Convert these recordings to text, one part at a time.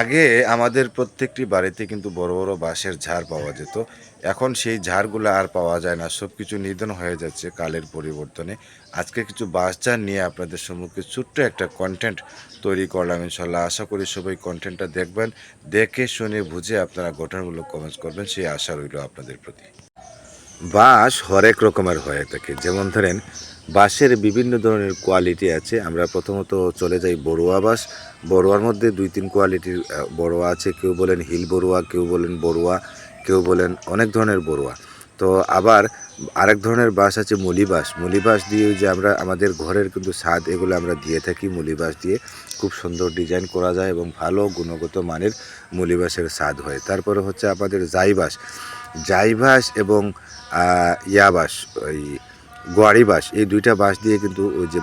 আগে আমাদের প্রত্যেকটি বাড়িতে কিন্তু বড় বড় বাঁশের ঝাড় পাওয়া যেত। এখন সেই ঝাড়গুলো আর পাওয়া যায় না। সব কিছু নিধন হয়ে যাচ্ছে কালের পরিবর্তনে। আজকে কিছু বাঁশ ঝাড় নিয়ে আপনাদের সম্মুখে ছোট্ট একটা কন্টেন্ট তৈরি করলাম ইনশাল্লাহ। আশা করি সবাই কন্টেন্টটা দেখবেন। দেখে, শুনে, বুঝে আপনারা গঠনগুলো কমেন্টস করবেন। সেই আশা রইল আপনাদের প্রতি। বাঁশ হরেক রকমের হয়ে থাকে। যেমন ধরেন, বাঁশের বিভিন্ন ধরনের কোয়ালিটি আছে। আমরা প্রথমত চলে যাই বড়ুয়া বাঁশ। বড়ুয়ার মধ্যে দুই তিন কোয়ালিটির বড়ুয়া আছে। কেউ বলেন হিল বড়ুয়া, কেউ বলেন বড়ুয়া, কেউ বলেন অনেক ধরনের বড়ুয়া। তো আবার আরেক ধরনের বাঁশ আছে মুলি বাঁশ মুলি দিয়ে যে আমরা, আমাদের ঘরের কিন্তু স্বাদ এগুলো আমরা দিয়ে থাকি মুলি বাঁশ দিয়ে। খুব সুন্দর ডিজাইন করা যায় এবং ভালো গুণগত মানের মুলিবাঁশের স্বাদ হয়। তারপরে হচ্ছে আমাদের জাই বাঁশ জাই বাঁশ এবং আহ, ইয়া বাঁশ ওই গোয়ারি বাঁশ এই দুইটা বাঁশ দিয়ে কিন্তু ওই যে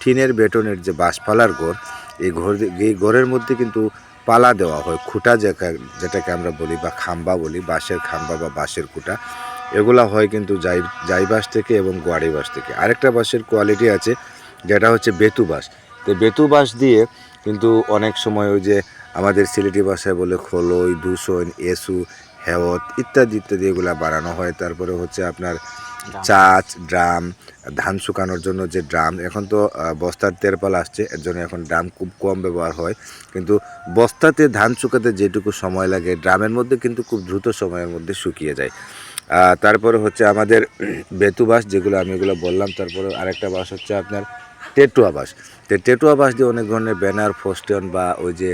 টিনের বেটনের যে বাঁশপালার ঘর এই ঘর এই ঘরের মধ্যে কিন্তু পালা দেওয়া হয় খুঁটা যেটা- যেটাকে আমরা বলি বা খাম্বা বলি বাঁশের খাম্বা বা বাঁশের খুঁটা। এগুলা হয় কিন্তু জাই জাই থেকে এবং গোয়ারি বাঁশ থেকে। আরেকটা বাঁশের কোয়ালিটি আছে যেটা হচ্ছে বেতু বাঁশ তো বেতু বাঁশ দিয়ে কিন্তু অনেক সময় ওই যে আমাদের সিলেটি ভাষায় বলে খোলই দূষণ এসু হেওত ইত্যাদি ইত্যাদি এগুলা বানানো হয়। তারপরে হচ্ছে আপনার চাচ ড্রাম ধান শুকানোর জন্য যে ড্রাম এখন তো বস্তার তেরপাল আসছে এর জন্য এখন ড্রাম খুব কম ব্যবহার হয়। কিন্তু বস্তাতে ধান শুকাতে যেটুকু সময় লাগে ড্রামের মধ্যে কিন্তু খুব দ্রুত সময়ের মধ্যে শুকিয়ে যায়। তারপরে হচ্ছে আমাদের বেতু বাঁশ যেগুলো আমি এগুলো বললাম তারপরে আরেকটা বাঁশ হচ্ছে আপনার টেটুয়া বাঁশ তো টেটুয়া বাঁশ দিয়ে অনেক ধরনের ব্যানার, ফোস্টন বা ওই যে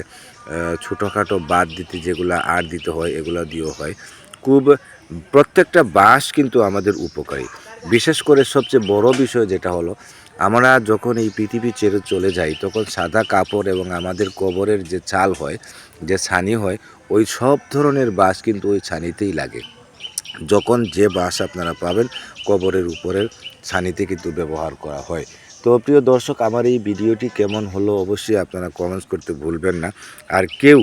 ছোটোখাটো বাদ দিতে যেগুলো আর দিতে হয়, এগুলো দিয়েও হয়। খুব প্রত্যেকটা বাঁশ কিন্তু আমাদের উপকারী। বিশেষ করে সবচেয়ে বড় বিষয় যেটা হলো, আমরা যখন এই পৃথিবী ছেড়ে চলে যাই, তখন সাদা কাপড় এবং আমাদের কবরের যে চাল হয়, যে ছানি হয়, ওই সব ধরনের বাঁশ কিন্তু ওই ছানিতেই লাগে। যখন যে বাঁশ আপনারা পাবেন, কবরের উপরের ছানিতে কিন্তু ব্যবহার করা হয়। তো প্রিয় দর্শক আমার এই ভিডিওটি কেমন হলো অবশ্যই আপনারা কমেন্টস করতে ভুলবেন না। আর কেউ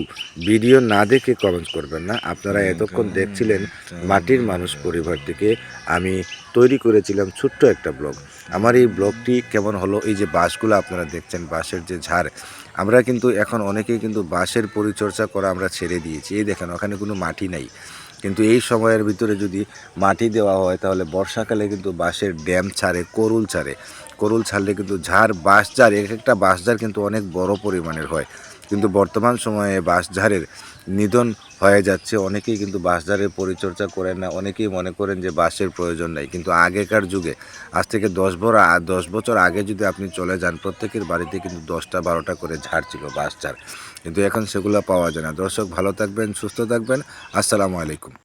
ভিডিও না দেখে কমেন্টস করবেন না। আপনারা এতক্ষণ দেখছিলেন মাটির মানুষ পরিবার থেকে। আমি তৈরি করেছিলাম ছোট্ট একটা ব্লগ। আমার এই ব্লগটি কেমন হলো? এই যে বাঁশগুলো আপনারা দেখছেন বাঁশের যে ঝাড় আমরা কিন্তু এখন অনেকেই কিন্তু বাঁশের পরিচর্যা করা আমরা ছেড়ে দিয়েছি। এই দেখেন ওখানে কোনো মাটি নাই। কিন্তু এই সময়ের ভিতরে যদি মাটি দেওয়া হয় তাহলে বর্ষাকালে কিন্তু বাঁশের ড্যাম ছাড়ে করুল ছাড়ে। করুল ছাড়লে কিন্তু ঝাড় বাঁশ ঝাড় এক একটা বাঁশ ঝাড় কিন্তু অনেক বড় পরিমাণের হয়। কিন্তু বর্তমান সময়ে বাঁশ ঝাড়ের নিধন হয়ে যাচ্ছে। অনেকেই কিন্তু বাঁশঝাড়ের পরিচর্যা করেন না, অনেকেই মনে করেন যে বাঁশের প্রয়োজন নাই। কিন্তু আগেকার যুগে, আজ থেকে দশ বড় দশ বছর আগে যদি আপনি চলে যান, প্রত্যেকের বাড়িতে কিন্তু দশটা, বারোটা করে ঝাড় ছিল বাঁশ ঝাড় কিন্তু এখন সেগুলো পাওয়া যায় না। দর্শক ভালো থাকবেন, সুস্থ থাকবেন। আসসালামু আলাইকুম।